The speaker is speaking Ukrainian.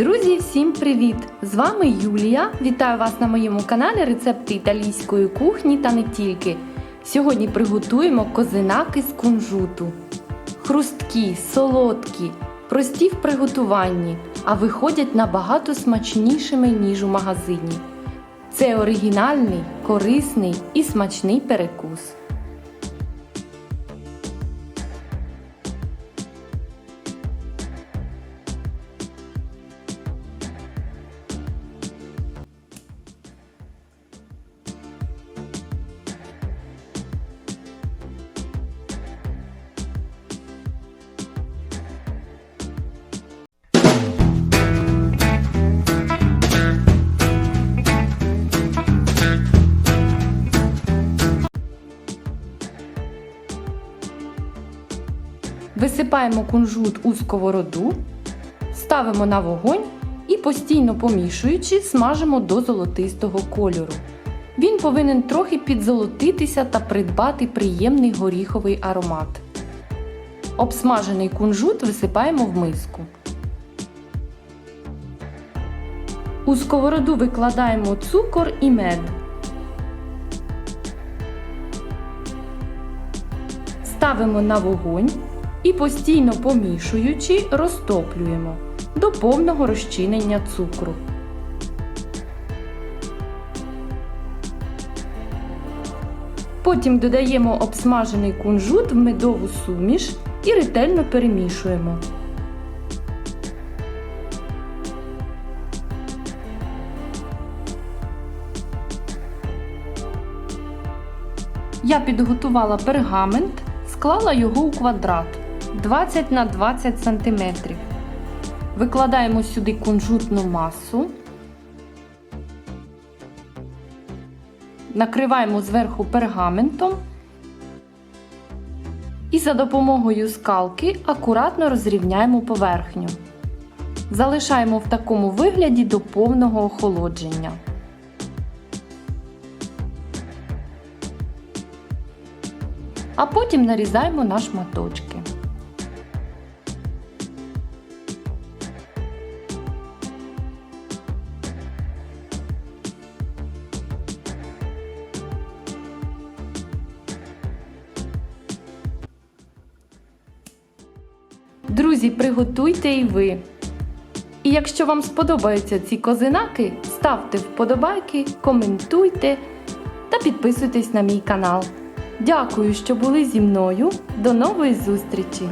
Друзі, всім привіт! З вами Юлія. Вітаю вас на моєму каналі Рецепти італійської кухні та не тільки. Сьогодні приготуємо козинаки з кунжуту. Хрусткі, солодкі, прості в приготуванні, а виходять набагато смачнішими, ніж у магазині. Це оригінальний, корисний і смачний перекус. Висипаємо кунжут у сковороду, ставимо на вогонь і постійно помішуючи, смажимо до золотистого кольору. Він повинен трохи підзолотитися та придбати приємний горіховий аромат. Обсмажений кунжут висипаємо в миску. У сковороду викладаємо цукор і мед. Ставимо на вогонь і постійно помішуючи, розтоплюємо до повного розчинення цукру. Потім додаємо обсмажений кунжут в медову суміш і ретельно перемішуємо. Я підготувала пергамент, склала його у квадрат 20 на 20 см. Викладаємо сюди кунжутну масу. Накриваємо зверху пергаментом і за допомогою скалки акуратно розрівняємо поверхню. Залишаємо в такому вигляді до повного охолодження. А потім нарізаємо на шматочки. Друзі, приготуйте і ви. І якщо вам сподобаються ці козинаки, ставте вподобайки, коментуйте та підписуйтесь на мій канал. Дякую, що були зі мною. До нової зустрічі!